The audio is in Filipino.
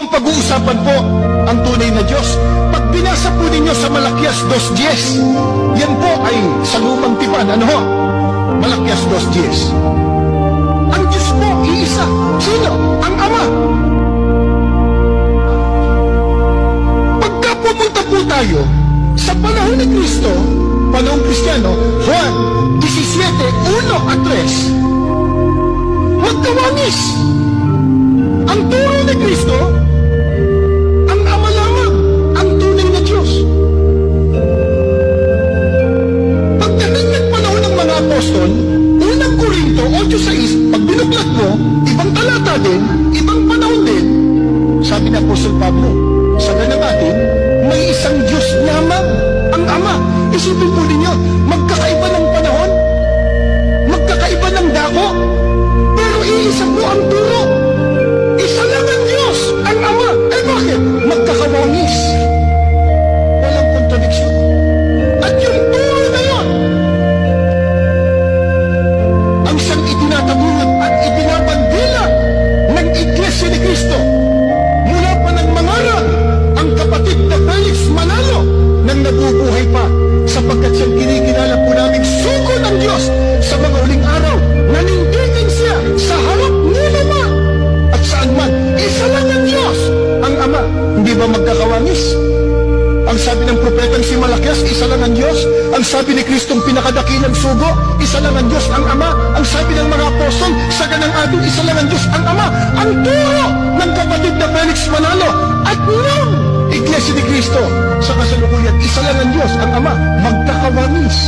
ang pag-uusapan po ang tunay na Diyos. Pag binasa po ninyo sa Malakias 2.10, yan po ay sa lumang tipan. Ano ho? Malakias 2.10. Ang Diyos po, iisa. Sino? Ang Ama. Pagka pumunta po tayo sa panahon ni Kristo, panahon Kristiyano, Juan 17, 1 at 3, magkawangis. Ang apostol, unang Korinto 8.6, pag binuklat mo, ibang talata din, ibang panahon din, sabi ni Apostol Pablo, sa ganamatin, may isang Diyos lamang, ang Ama. Isipin po ninyo, magkakaiba ng ba magkakawangis? Ang sabi ng propetang si Malakias, isa lang ang Diyos. Ang sabi ni Kristong pinakadakilang sugo, isa lang ang Diyos, ang Ama. Ang sabi ng mga apostol, sa ganang atin, isa lang ang Diyos, ang Ama. Ang turo ng kapatid na Felix Manalo at ng Iglesia ni Cristo sa kasalukuyan, isa lang ang Diyos, ang Ama. Magkakawangis.